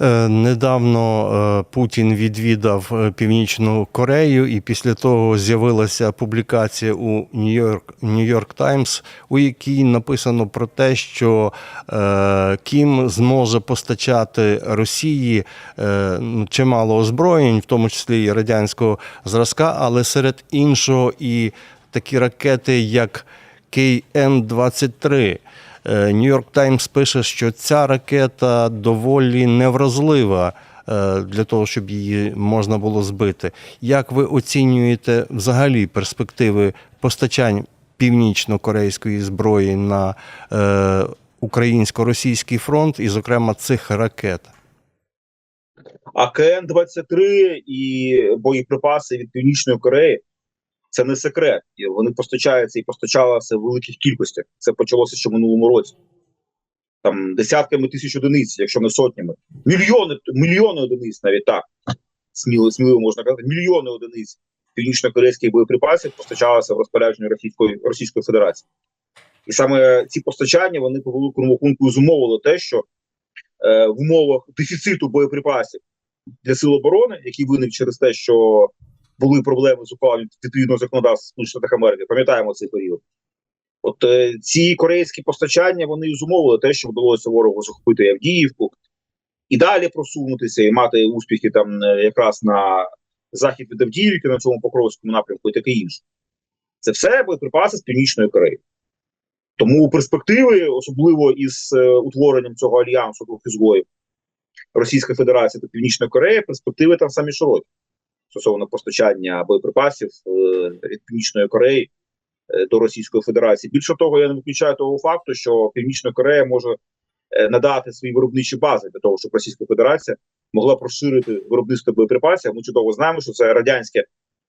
Е, Недавно е, Путін відвідав е, Північну Корею, і після того з'явилася публікація у Нью-Йорк Таймс, у якій написано про те, що Кім зможе постачати Росії ну, чимало озброєнь, в тому числі і радянського зразка, але серед іншого і такі ракети, як КН-23. Нью-Йорк Таймс пише, що ця ракета доволі невразлива е, для того, щоб її можна було збити. Як ви оцінюєте взагалі перспективи постачань північно-корейської зброї на е, українсько-російський фронт, і, зокрема, цих ракет? А КН-23 і боєприпаси від Північної Кореї це не секрет. Вони постачаються і постачалися в великих кількостях. Це почалося ще в минулому році. Там десятками тисяч одиниць, якщо не сотнями. Мільйони, мільйони одиниць навіть так. Сміло, сміливо можна казати, мільйони одиниць північно-корейських боєприпасів постачалися в розпорядження Російської, Російської Федерації. І саме ці постачання вони по великому рахунку зумовили те, що е, в умовах дефіциту боєприпасів для сил оборони, який виник через те, що були проблеми з ухваленням відповідного законодавства Сполучених Америки. Пам'ятаємо цей період. От е, ці корейські постачання вони зумовили те, що вдалося ворогу захопити Авдіївку і далі просунутися і мати успіхи там е, якраз на захід від Авдіївки на цьому Покровському напрямку і таке інше. Це все боєприпаси з Північної Кореї. Тому перспективи, особливо із е, утворенням цього альянсу двох ізгоїв Російська Федерація та Північної Кореї, перспективи там самі широкі стосовно постачання боєприпасів е, від Північної Кореї е, до Російської Федерації. Більше того, я не виключаю того факту, що Північна Корея може е, надати свої виробничі бази для того, щоб Російська Федерація могла розширити виробництво боєприпасів. Ми чудово знаємо, що це радянське,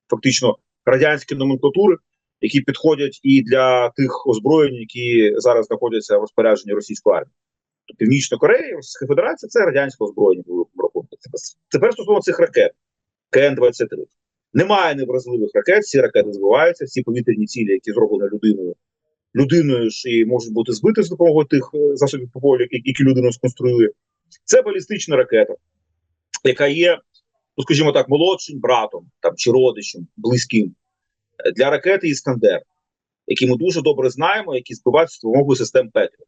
фактично радянські номенклатури, які підходять і для тих озброєнь, які зараз знаходяться в розпорядженні російської армії. Тобто Північна Корея, Російська Федерація це радянське озброєння. Тепер стосовно цих ракет. КН-23. Немає невразливих ракет, всі ракети збиваються, всі повітряні цілі, які зроблені людиною, людиною ж і можуть бути збиті з допомогою тих е, засобів які, які людина сконструює. Це балістична ракета, яка є, ну скажімо так, молодшим братом там чи родичем, близьким е, для ракети Іскандер, які ми дуже добре знаємо, які збиваються з допомогою систем Петрі.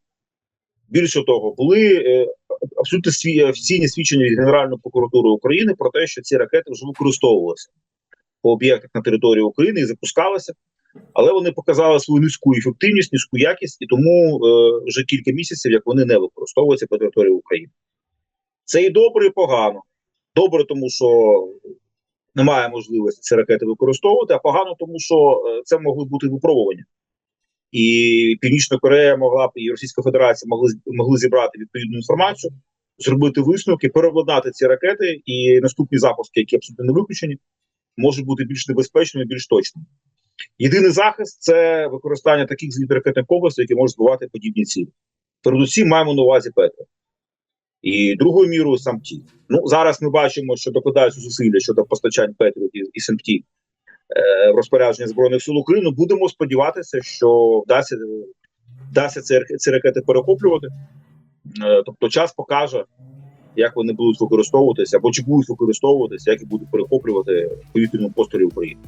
Більше того, були е, абсолютно сві, офіційні свідчення від Генеральної прокуратури України про те, що ці ракети вже використовувалися по об'єктах на території України і запускалися, але вони показали свою низьку ефективність, низьку якість, і тому е, вже кілька місяців як вони не використовуються по території України. Це і добре, і погано. Добре, тому що немає можливості ці ракети використовувати, а погано, тому що е, це могли бути випробування. І Північна Корея могла б і Російська Федерація могли могли зібрати відповідну інформацію, зробити висновки, переобладнати ці ракети, і наступні запуски, які абсолютно не виключені, можуть бути більш небезпечними, більш точними. Єдиний захист це використання таких зенітно-ракетних комплексів, які можуть збивати подібні цілі. Передусім маємо на увазі Петра. І другою мірою сам ті. Ну зараз ми бачимо, що докладаються зусилля щодо постачань Петрів і, і СМТ в розпорядження збройних сил України. Будемо сподіватися, що вдасться вдасться ці, ці ракети перехоплювати. Е, Тобто, час покаже, як вони будуть використовуватися або чи будуть використовуватися, як і будуть перехоплювати в повітряному просторі України.